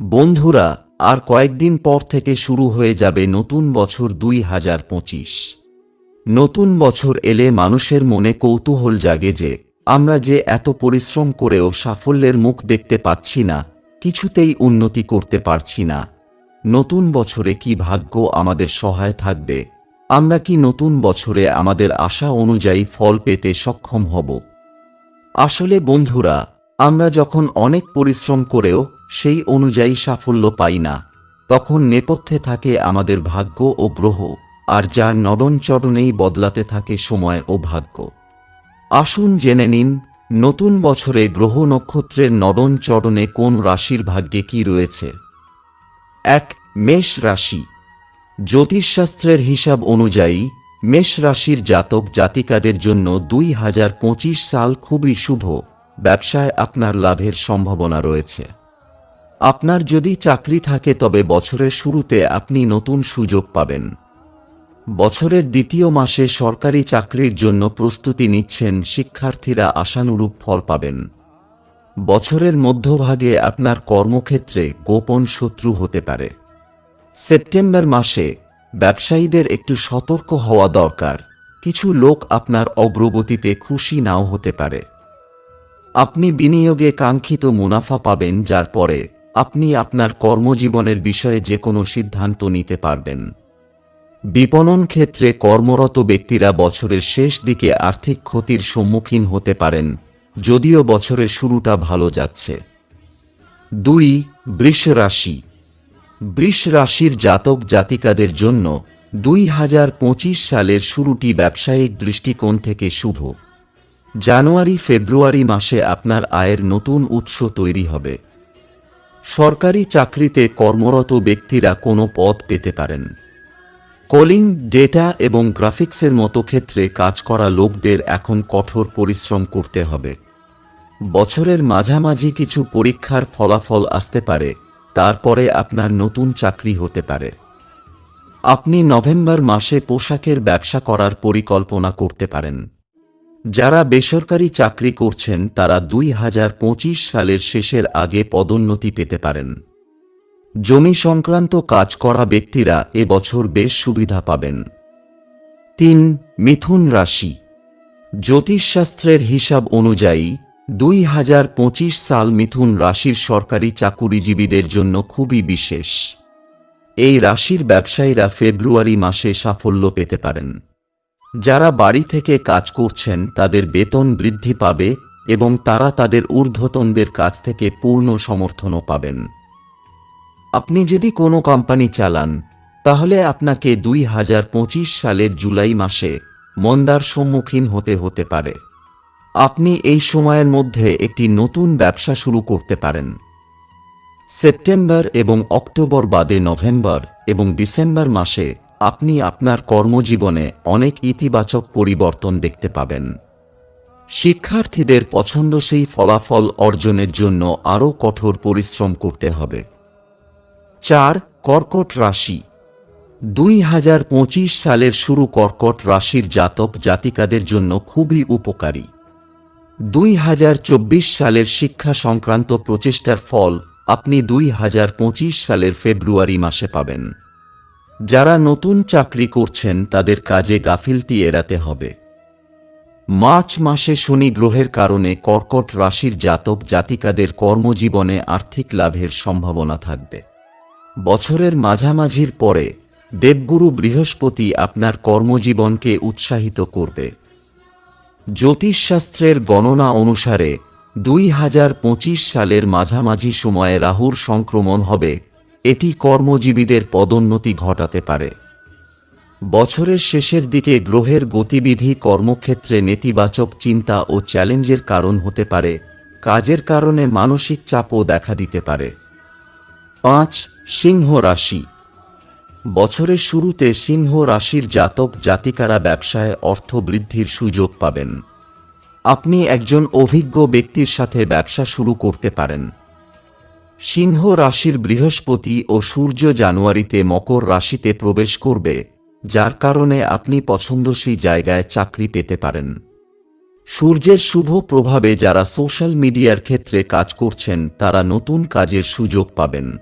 বন্ধুরা, আর কয়েকদিন পর থেকে শুরু হয়ে যাবে নতুন বছর দুই হাজার পঁচিশ। নতুন বছর এলে মানুষের মনে কৌতূহল জাগে যে, আমরা যে এত পরিশ্রম করেও সাফল্যের মুখ দেখতে পাচ্ছি না, কিছুতেই উন্নতি করতে পারছি না। নতুন বছরে কি ভাগ্য আমাদের সহায় থাকবে? আমরা কি নতুন বছরে আমাদের আশা অনুযায়ী ফল পেতে সক্ষম হব? আসলে বন্ধুরা, আমরা যখন অনেক পরিশ্রম করেও সেই অনুযায়ী সাফল্য পাই না। তখন নেপথ্যে থাকে আমাদের ভাগ্য ও গ্রহ, আর যার নডনচরণেই বদলাতে থাকে সময় ও ভাগ্য। আসুন জেনে নিন, নতুন বছরে গ্রহ নক্ষত্রের নডনচরণে কোন রাশির ভাগ্যে কি রয়েছে? এক, মেষ রাশি। জ্যোতিষশাস্ত্রের হিসাব অনুযায়ী, মেষ রাশির জাতক জাতিকাদের জন্য দুই হাজার পঁচিশ সাল খুবই শুভ। ব্যবসায় আপনার লাভের সম্ভাবনা রয়েছে। আপনার যদি চাকরি থাকে তবে বছরের শুরুতে আপনি নতুন সুযোগ পাবেন। বছরের দ্বিতীয় মাসে সরকারি চাকরির জন্য প্রস্তুতি নিচ্ছেন শিক্ষার্থীরা আশানুরূপ ফল পাবেন। বছরের মধ্যভাগে আপনার কর্মক্ষেত্রে গোপন শত্রু হতে পারে। সেপ্টেম্বর মাসে ব্যবসায়ীদের একটু সতর্ক হওয়া দরকার। কিছু লোক আপনার অগ্রগতিতে খুশি নাও হতে পারে। আপনি বিনিয়োগে কাঙ্ক্ষিত মুনাফা পাবেন, যার পরে আপনি আপনার কর্মজীবনের বিষয়ে যে কোনো সিদ্ধান্ত নিতে পারবেন। বিপণন ক্ষেত্রে কর্মরত ব্যক্তিরা বছরের শেষ দিকে আর্থিক ক্ষতির সম্মুখীন হতে পারেন, যদিও বছরের শুরুটা ভালো যাচ্ছে। দুই বৃষ রাশি বৃষ রাশির জাতক জাতিকাদের জন্য দুই হাজার পঁচিশ সালের শুরুটি ব্যবসায়িক দৃষ্টিকোণ থেকে শুভ। জানুয়ারি ফেব্রুয়ারি মাসে আপনার আয়ের নতুন উৎস তৈরি হবে। সরকারি চাকরিতে কর্মরত ব্যক্তিরা কোনো পদ পেতে পারেন। কলিং, ডেটা এবং গ্রাফিক্সের মতো ক্ষেত্রে কাজ করা লোকদের এখন কঠোর পরিশ্রম করতে হবে। বছরের মাঝামাঝি কিছু পরীক্ষার ফলাফল আসতে পারে, তারপরে আপনার নতুন চাকরি হতে পারে। আপনি নভেম্বর মাসে পোশাকের ব্যবসা করার পরিকল্পনা করতে পারেন। যারা বেসরকারি চাকরি করছেন, তারা দুই হাজার পঁচিশ সালের শেষের আগে পদোন্নতি পেতে পারেন। জমি সংক্রান্ত কাজ করা ব্যক্তিরা এবছর বেশ সুবিধা পাবেন। তিন, মিথুন রাশি। জ্যোতিষশাস্ত্রের হিসাব অনুযায়ী, দুই হাজার পঁচিশ সাল মিথুন রাশির সরকারি চাকুরিজীবীদের জন্য খুবই বিশেষ। এই রাশির ব্যবসায়ীরা ফেব্রুয়ারি মাসে সাফল্য পেতে পারেন। যারা বাড়ি থেকে কাজ করছেন, তাদের বেতন বৃদ্ধি পাবে এবং তারা তাদের ঊর্ধ্বতনদের কাছ থেকে পূর্ণ সমর্থনও পাবেন। আপনি যদি কোনো কোম্পানি চালান, তাহলে আপনাকে দুই হাজার পঁচিশ সালের জুলাই মাসে মন্দার সম্মুখীন হতে হতে পারে। আপনি এই সময়ের মধ্যে একটি নতুন ব্যবসা শুরু করতে পারেন। সেপ্টেম্বর এবং অক্টোবর বাদে নভেম্বর এবং ডিসেম্বর মাসে আপনি আপনার কর্মজীবনে অনেক ইতিবাচক পরিবর্তন দেখতে পাবেন। শিক্ষার্থীদের পছন্দসই ফলাফল অর্জনের জন্য আরও কঠোর পরিশ্রম করতে হবে। চার, কর্কট রাশি। দুই হাজার পঁচিশ সালের শুরু কর্কট রাশির জাতক জাতিকাদের জন্য খুবই উপকারী। দুই হাজার চব্বিশ সালের শিক্ষা সংক্রান্ত প্রচেষ্টার ফল আপনি দুই হাজার পঁচিশ সালের ফেব্রুয়ারি মাসে পাবেন। যারা নতুন চাকরি করছেন, তাদের কাজে গাফিলতি এড়াতে হবে। মার্চ মাসে শনি গ্রহের কারণে কর্কট রাশির জাতক জাতিকাদের কর্মজীবনে আর্থিক লাভের সম্ভাবনা থাকবে। বছরের মাঝামাঝির পরে দেবগুরু বৃহস্পতি আপনার কর্মজীবনকে উৎসাহিত করবে। জ্যোতিষশাস্ত্রের গণনা অনুসারে দুই হাজার পঁচিশ সালের মাঝামাঝি সময়ে রাহুর সংক্রমণ হবে এটি কর্মজীবীদের পদোন্নতি ঘটাতে পারে। বছরের শেষের দিকে গ্রহের গতিবিধি, কর্মক্ষেত্রে নেতিবাচক চিন্তা ও চ্যালেঞ্জের কারণ হতে পারে, কাজের কারণে মানসিক চাপও দেখা দিতে পারে। পাঁচ, সিংহ রাশি। বছরের শুরুতে সিংহ রাশির জাতক জাতিকারা ব্যবসায় অর্থ বৃদ্ধির সুযোগ পাবেন। আপনি একজন অভিজ্ঞ ব্যক্তির সাথে ব্যবসা শুরু করতে পারেন। সিংহ রাশির বৃহস্পতি ও সূর্য জানুয়ারিতে মকর রাশিতে প্রবেশ করবে, যার কারণে আপনি পছন্দসী জায়গায় চাকরি পেতে পারেন। সূর্যের শুভ প্রভাবে যারা সোশ্যাল মিডিয়ার ক্ষেত্রে কাজ করছেন, তারা নতুন কাজের সুযোগ পাবেন।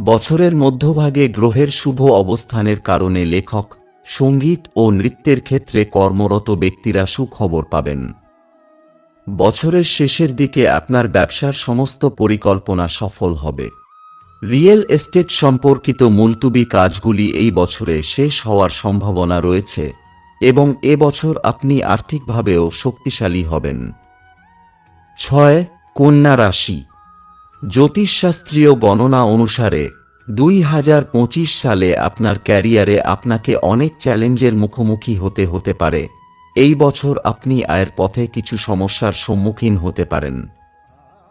বছরের মধ্যভাগে গ্রহের শুভ অবস্থানের কারণে লেখক, সংগীত ও নৃত্যের ক্ষেত্রে কর্মরত ব্যক্তিরা সুখবর পাবেন। বছরের শেষের দিকে আপনার ব্যবসার সমস্ত পরিকল্পনা সফল হবে। রিয়েল এস্টেট সম্পর্কিত মুলতুবি কাজগুলি এই বছরে শেষ হওয়ার সম্ভাবনা রয়েছে এবং এ বছর আপনি আর্থিকভাবেও শক্তিশালী হবেন। ছয়, কন্যা রাশি। জ্যোতিষশাস্ত্রীয় গণনা অনুসারে দুই হাজার পঁচিশ সালে আপনার ক্যারিয়ারে আপনাকে অনেক চ্যালেঞ্জের মুখোমুখি হতে হতে পারে। এই বছর আপনি আয়ের পথে কিছু সমস্যার সম্মুখীন হতে পারেন।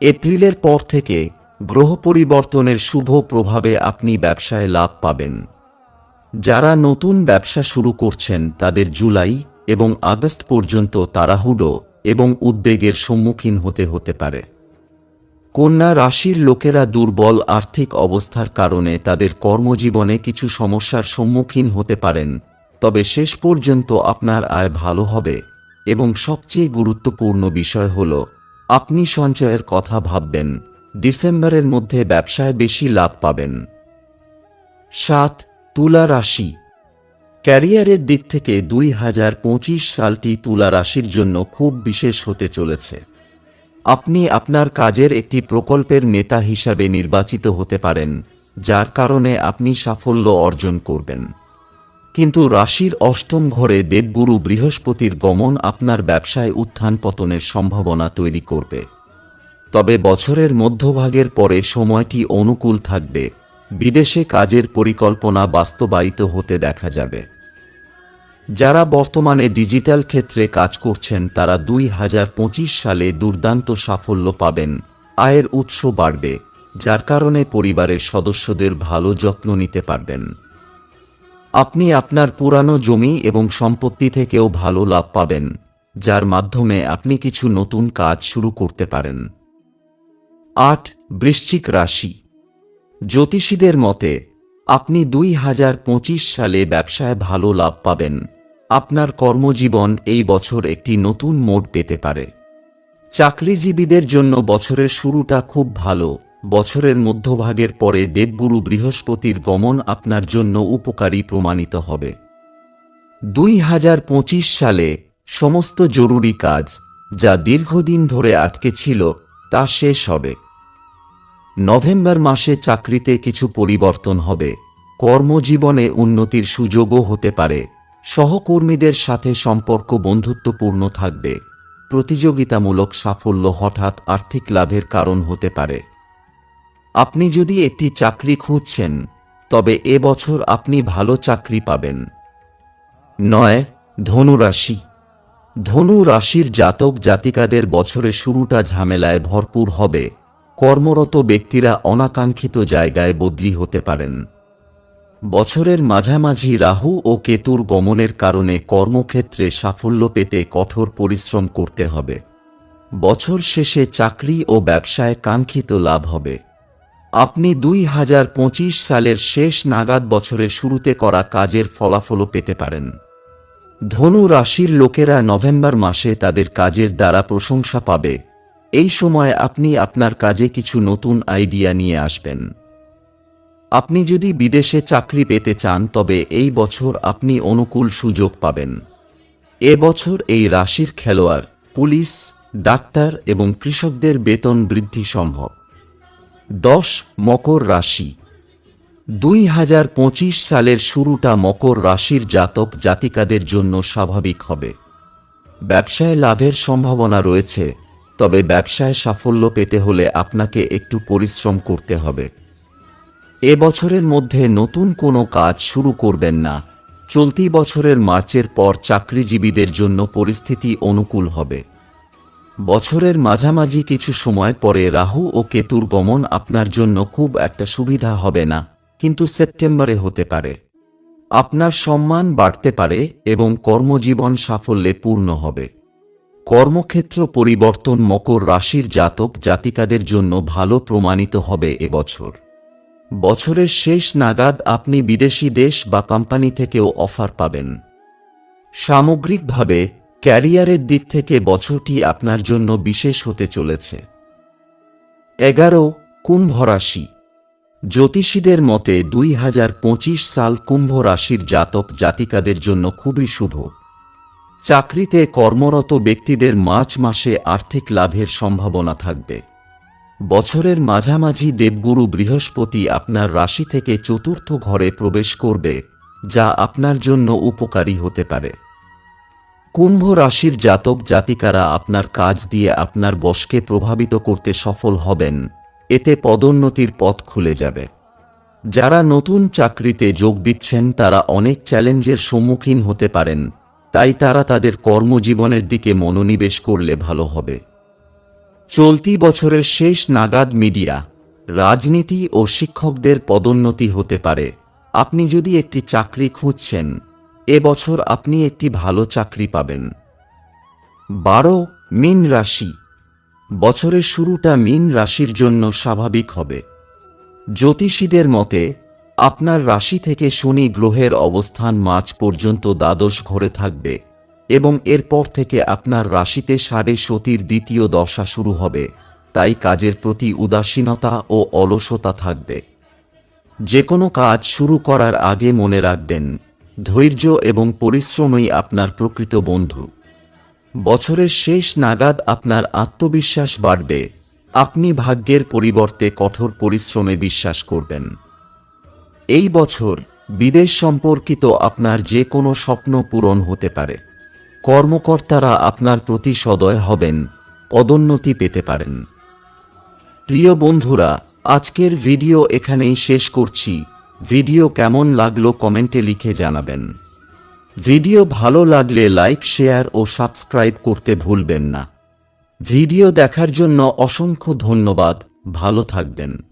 এপ্রিলের পর থেকে গ্রহ পরিবর্তনের শুভ প্রভাবে আপনি ব্যবসায় লাভ পাবেন। যারা নতুন ব্যবসা শুরু করছেন, তাদের জুলাই এবং আগস্ট পর্যন্ত তাড়াহুড়ো এবং উদ্বেগের সম্মুখীন হতে হতে পারে। কন্যা রাশির লোকেরা দুর্বল আর্থিক অবস্থার কারণে তাদের কর্মজীবনে কিছু সমস্যার সম্মুখীন হতে পারেন। তবে শেষ পর্যন্ত আপনার আয় ভালো হবে এবং সবচেয়ে গুরুত্বপূর্ণ বিষয় হল, আপনি সঞ্চয়ের কথা ভাববেন, ডিসেম্বরের মধ্যে ব্যবসায় বেশি লাভ পাবেন। সাত, তুলা রাশি। ক্যারিয়ারের দিক থেকে দুই হাজার পঁচিশ সালটি তুলা রাশির জন্য খুব বিশেষ হতে চলেছে। আপনি আপনার কাজের একটি প্রকল্পের নেতা হিসাবে নির্বাচিত হতে পারেন, যার কারণে আপনি সাফল্য অর্জন করবেন। কিন্তু রাশির অষ্টম ঘরে দেবগুরু বৃহস্পতির গমন আপনার ব্যবসায় উত্থান পতনের সম্ভাবনা তৈরি করবে। তবে বছরের মধ্যভাগের পরে সময়টি অনুকূল থাকবে। বিদেশে কাজের পরিকল্পনা বাস্তবায়িত হতে দেখা যাবে। যারা বর্তমানে ডিজিটাল ক্ষেত্রে কাজ করছেন, তারা দুই হাজার পঁচিশ সালে দুর্দান্ত সাফল্য পাবেন। আয়ের উৎস বাড়বে, যার কারণে পরিবারের সদস্যদের ভালো যত্ন নিতে পারবেন। আপনি আপনার পুরানো জমি এবং সম্পত্তি থেকেও ভালো লাভ পাবেন, যার মাধ্যমে আপনি কিছু নতুন কাজ শুরু করতে পারেন। আট, বৃশ্চিক রাশি। জ্যোতিষীদের মতে, আপনি দুই হাজার পঁচিশ সালে ব্যবসায় ভালো লাভ পাবেন। আপনার কর্মজীবন এই বছর একটি নতুন মোড় পেতে পারে। চাকরিজীবীদের জন্য বছরের শুরুটা খুব ভালো। বছরের মধ্যভাগের পরে দেবগুরু বৃহস্পতির গমন আপনার জন্য উপকারী প্রমাণিত হবে। দুই হাজার পঁচিশ সালে সমস্ত জরুরি কাজ যা দীর্ঘদিন ধরে আটকে ছিল তা শেষ হবে। নভেম্বর মাসে চাকরিতে কিছু পরিবর্তন হবে। কর্মজীবনে উন্নতির সুযোগও হতে পারে। সহকর্মীদের সাথে সম্পর্ক বন্ধুত্বপূর্ণ থাকবে। প্রতিযোগিতামূলক সাফল্য হঠাৎ আর্থিক লাভের কারণ হতে পারে। আপনি যদি একটি চাকরি খুঁজছেন, তবে এ বছর আপনি ভালো চাকরি পাবেন। নয় ধনুরাশি ধনু রাশির জাতক জাতিকাদের বছরে শুরুটা ঝামেলায় ভরপুর হবে। কর্মরত ব্যক্তিরা অনাকাঙ্ক্ষিত জায়গায় বদলি হতে পারেন। বছরের মাঝামাঝি রাহু ও কেতুর গমনের কারণে কর্মক্ষেত্রে সাফল্য পেতে কঠোর পরিশ্রম করতে হবে। বছর শেষে চাকরি ও ব্যবসায় কাঙ্ক্ষিত লাভ হবে। আপনি দুই হাজার পঁচিশ সালের শেষ নাগাদ বছরের শুরুতে করা কাজের ফলাফলও পেতে পারেন। ধনু রাশির লোকেরা নভেম্বর মাসে তাদের কাজের দ্বারা প্রশংসা পাবে। এই সময় আপনি আপনার কাজে কিছু নতুন আইডিয়া নিয়ে আসবেন। আপনি যদি বিদেশে চাকরি পেতে চান, তবে এই বছর আপনি অনুকূল সুযোগ পাবেন। এ বছর এই রাশির খেলোয়াড়, পুলিশ, ডাক্তার এবং কৃষকদের বেতন বৃদ্ধি সম্ভব। দশ মকর রাশি। দুই হাজার পঁচিশ সালের শুরুটা মকর রাশির জাতক জাতিকাদের জন্য স্বাভাবিক হবে। ব্যবসায় লাভের সম্ভাবনা রয়েছে, তবে ব্যবসায় সাফল্য পেতে হলে আপনাকে একটু পরিশ্রম করতে হবে। এ বছরের মধ্যে নতুন কোনো কাজ শুরু করবেন না। চলতি বছরের মার্চের পর চাকরিজীবীদের জন্য পরিস্থিতি অনুকূল হবে। বছরের মাঝামাঝি কিছু সময় পরে রাহু ও কেতুর গমন আপনার জন্য খুব একটা সুবিধা হবে না, কিন্তু সেপ্টেম্বরে হতে পারে। আপনার সম্মান বাড়তে পারে এবং কর্মজীবন সাফল্যে পূর্ণ হবে। কর্মক্ষেত্র পরিবর্তন মকর রাশির জাতক জাতিকাদের জন্য ভালো প্রমাণিত হবে এবছর বছরের শেষ নাগাদ আপনি বিদেশি দেশ বা কোম্পানি থেকেও অফার পাবেন। সামগ্রিকভাবে ক্যারিয়ারের দিক থেকে বছরটি আপনার জন্য বিশেষ হতে চলেছে। এগারো কুম্ভ রাশি জ্যোতিষীদের মতে দুই হাজার পঁচিশ সাল কুম্ভ রাশির জাতক জাতিকাদের জন্য খুবই শুভ। চাকরিতে কর্মরত ব্যক্তিদের মার্চ মাসে আর্থিক লাভের সম্ভাবনা থাকবে। বছরের মাঝামাঝি দেবগুরু বৃহস্পতি আপনার রাশি থেকে চতুর্থ ঘরে প্রবেশ করবে, যা আপনার জন্য উপকারী হতে পারে। কুম্ভ রাশির জাতক জাতিকারা আপনার কাজ দিয়ে আপনার বশকে প্রভাবিত করতে সফল হবেন। এতে পদোন্নতির পথ খুলে যাবে। যারা নতুন চাকরিতে যোগ দিচ্ছেন, তারা অনেক চ্যালেঞ্জের সম্মুখীন হতে পারেন। তাই তারা তাদের কর্মজীবনের দিকে মনোনিবেশ করলে ভালো হবে। চলতি বছরের শেষ নাগাদ মিডিয়া, রাজনীতি ও শিক্ষকদের পদোন্নতি হতে পারে। আপনি যদি একটি চাকরি খুঁজছেন এবছর আপনি একটি ভালো চাকরি পাবেন। বারো মিন রাশি। বছরের শুরুটা মিন রাশির জন্য স্বাভাবিক হবে। জ্যোতিষীদের মতে, আপনার রাশি থেকে শনি গ্রহের অবস্থান মাঝ পর্যন্ত দ্বাদশ ঘরে থাকবে এবং এরপর থেকে আপনার রাশিতে সাড়ে সতীর দ্বিতীয় দশা শুরু হবে, তাই কাজের প্রতি উদাসীনতা ও অলসতা থাকবে। যে কোনো কাজ শুরু করার আগে মনে রাখবেন ধৈর্য এবং পরিশ্রমই আপনার প্রকৃত বন্ধু। বছরের শেষ নাগাদ আপনার আত্মবিশ্বাস বাড়বে। আপনি ভাগ্যের পরিবর্তে কঠোর পরিশ্রমে বিশ্বাস করবেন। এই বছর বিদেশ সম্পর্কিত আপনার যে কোনো স্বপ্ন পূরণ হতে পারে। কর্মকর্তারা আপনার প্রতি সদয় হবেন, পদোন্নতি পেতে পারেন। প্রিয় বন্ধুরা, আজকের ভিডিও এখানেই শেষ করছি। ভিডিও কেমন লাগল কমেন্টে লিখে জানাবেন। ভিডিও ভালো লাগলে লাইক, শেয়ার ও সাবস্ক্রাইব করতে ভুলবেন না। ভিডিও দেখার জন্য অসংখ্য ধন্যবাদ। ভালো থাকবেন।